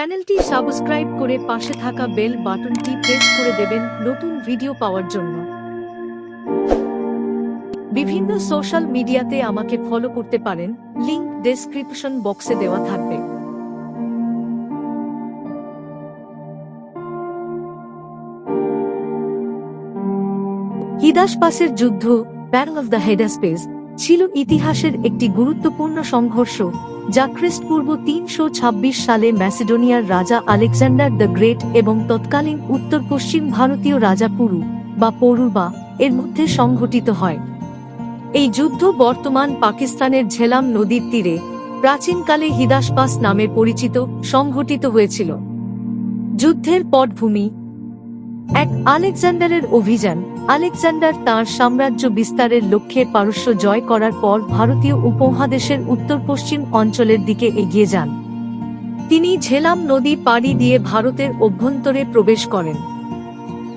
চ্যানেলটি সাবস্ক্রাইব করে পাশে থাকা বেল বাটনটি প্রেস করে দেবেন নতুন ভিডিও পাওয়ার জন্য। বিভিন্ন সোশ্যাল মিডিয়াতে আমাকে ফলো করতে পারেন, লিংক ডেসক্রিপশন বক্সে দেওয়া থাকবে। হিদাসপাসের যুদ্ধ ব্যাটল অফ দ্য হেডাসপেস ছিল ইতিহাসের একটি গুরুত্বপূর্ণ সংঘর্ষ। যা খ্রিস্টপূর্ব তিনশো ছাব্বিশ সালে ম্যাসিডোনিয়ার রাজা আলেকজান্ডার দ্য গ্রেট এবং তৎকালীন উত্তর পশ্চিম ভারতীয় রাজা পুরু বা পরুবা এর মধ্যে সংঘটিত হয়। এই যুদ্ধ বর্তমান পাকিস্তানের ঝেলাম নদীর তীরে প্রাচীনকালে হিদাসপাস নামে পরিচিত, সংঘটিত হয়েছিল। যুদ্ধের পটভূমি এক আলেকজান্ডারের অভিযান। আলেকজান্ডার তার সাম্রাজ্য বিস্তারের লক্ষ্যে পারস্য জয় করার পর ভারতীয় উপমহাদেশের উত্তর পশ্চিম অঞ্চলের দিকে এগিয়ে যান। তিনি ঝেলাম নদী পাড়ি দিয়ে ভারতের অভ্যন্তরে প্রবেশ করেন।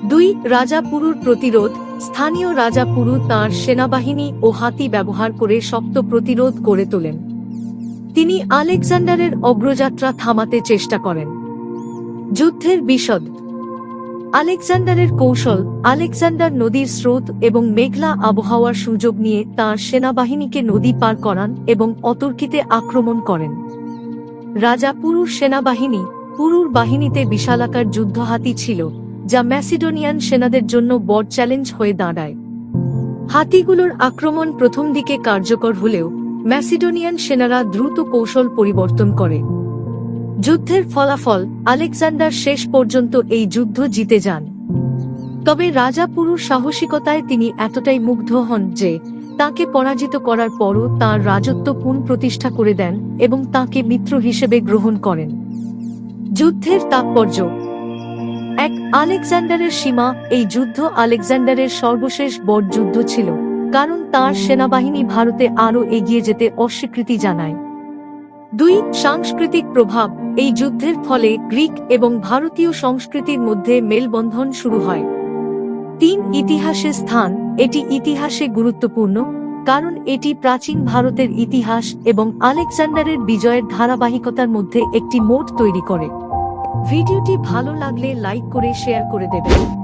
দুই রাজাপুরুর প্রতিরোধ, স্থানীয় রাজাপুরু তাঁর সেনাবাহিনী ও হাতি ব্যবহার করে শক্ত প্রতিরোধ গড়ে তোলেন। তিনি আলেকজান্ডারের অগ্রযাত্রা থামাতে চেষ্টা করেন। যুদ্ধের বিশদ আলেকজান্ডারের কৌশল, আলেকজান্ডার নদীর স্রোত এবং মেঘলা আবহাওয়ার সুযোগ নিয়ে তার সেনাবাহিনীকে নদী পার করান এবং অতর্কিতে আক্রমণ করেন। রাজা পুরুর সেনাবাহিনী, পুরুর বাহিনীতে বিশালাকার যুদ্ধহাতি ছিল, যা ম্যাসিডোনিয়ান সেনাদের জন্য বড় চ্যালেঞ্জ হয়ে দাঁড়ায়। হাতিগুলোর আক্রমণ প্রথম দিকে কার্যকর হলেও, ম্যাসিডোনিয়ান সেনারা দ্রুত কৌশল পরিবর্তন করে। যুদ্ধের ফলাফল আলেকজান্ডার শেষ পর্যন্ত এই যুদ্ধ জিতে যান। তবে রাজা পুরুর সাহসিকতায় তিনি এতটাই মুগ্ধ হন যে, তাকে পরাজিত করার পরও তার রাজত্ব পুনঃপ্রতিষ্ঠা করে দেন এবং তাকে মিত্র হিসেবে গ্রহণ করেন। যুদ্ধের তাৎপর্য। এক আলেকজান্ডারের সীমা এই যুদ্ধ আলেকজান্ডারের সর্বশেষ বড় যুদ্ধ ছিল, কারণ তার সেনাবাহিনী ভারতে আরও এগিয়ে যেতে অস্বীকৃতি জানায়। দুই সাংস্কৃতিক প্রভাব। এই যুদ্ধের ফলে গ্রিক এবং ভারতীয় সংস্কৃতির মধ্যে মেলবন্ধন শুরু হয়। তিন ইতিহাসের স্থান, এটি ইতিহাসে গুরুত্বপূর্ণ, কারণ এটি প্রাচীন ভারতের ইতিহাস এবং আলেকজান্ডারের বিজয়ের ধারাবাহিকতার মধ্যে একটি মোট তৈরি করে। ভিডিওটি ভালো লাগলে লাইক করে শেয়ার করে দেবেন।